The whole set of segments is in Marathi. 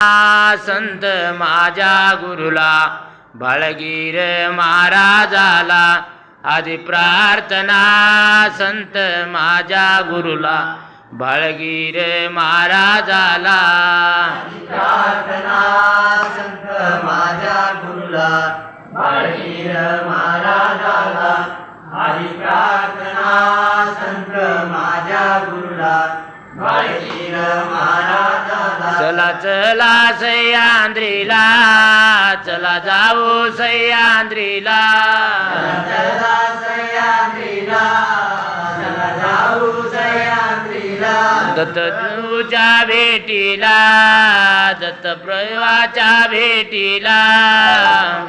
संत माझ्या गुरुला बाळगीर महाराजाला आधी प्रार्थना संत माझ्या गुरुला बाळगीर महाराजाला प्रार्थना संत माझ्या गुरुला बाळगीर महाराजाला आधी प्रार्थना संत माझ्या गुरुला बाळगीर महाराजाला चला चला सह्याद्रीला चला जाऊ सह्याद्रीला चला सह्याद्रीला चला जाऊ सह्याद्रीला दत्तूच्या भेटीला दत्त प्रवाच्या भेटीला.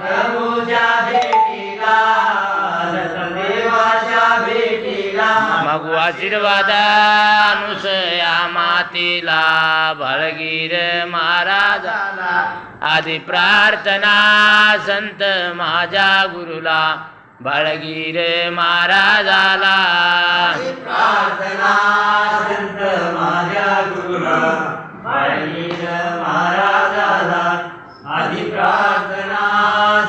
प्रभूच्या भेटीला. आशीर्वादानुसया मातीला बाळगीर महाराजाला आधी प्रार्थना संत माझ्या गुरुला बाळगीर महाराजाला. प्रार्थना संत माझ्या गुरुला बाळगीर महाराजाला. आधी प्रार्थना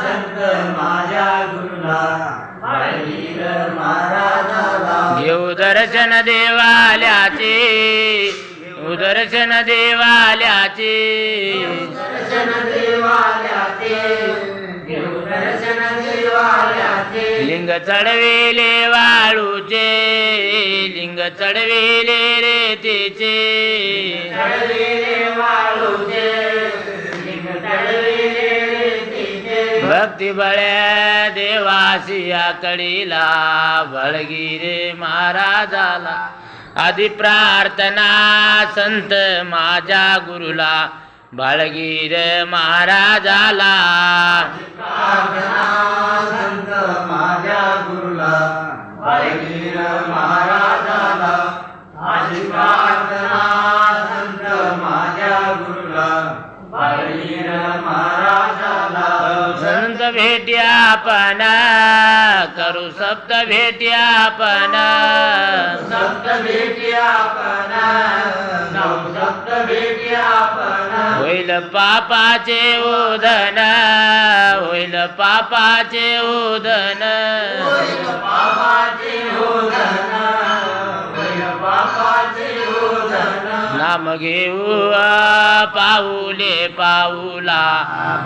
संत माझ्या गुरुला घेऊ दर्शन देवाल्याचे घेऊ दर्शन देवाल्याचे. दर्शन देवाल्याचे घेऊ दर्शन देवाल्याचे. लिंग चढवेले वाळूचे लिंग चढवेले रेतीचे. भक्ती बळ्या देवासिया कडीला बळगिरे महाराजाला. आधी प्रार्थना संत माझ्या गुरुला बाळगीर महाराजाला. संत माझ्या गुरुला बाळगीर महाराजाला. आधी प्रार्थना भेट्या आपण करू सप्त भेट्या आपण सप्त भेटी आपण होईल पापाचे ओधन होईल पापाचे होईल पापाचे होधन होईल पापाचे नाम घेऊ पाऊले पाऊला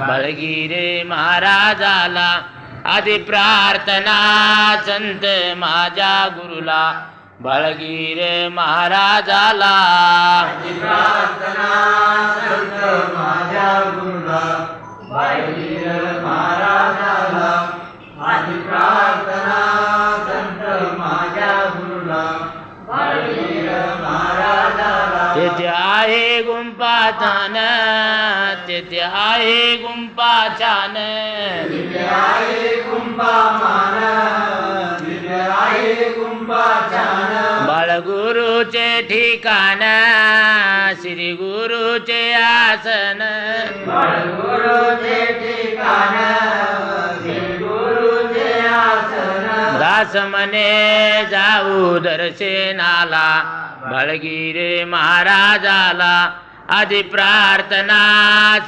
बळगिरे महाराजाला आधी प्रार्थना संत माझ्या गुरुला बळगिरे महाराजाला. प्रार्थना संत माझ्या गुरुला बाळगीर महाराजाला आधी आहे गुंपा छान तेथे आहे गुंपा छान बाळगुरुचे ठिकाण श्री गुरुचे आसन। गुरुचे ठिकाण श्री गुरुचे आसन। दास मने जाऊ दर्शनाला. बळगिरे महाराजाला आधी प्रार्थना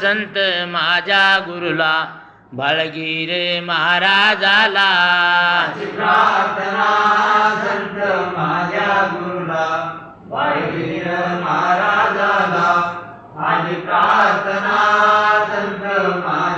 संत माझ्या गुरुला. बळगिरे महाराजाला प्रार्थना संत माझ्या गुरुला. बाळगीर महाराजाला आधी प्रार्थना संत माझ्या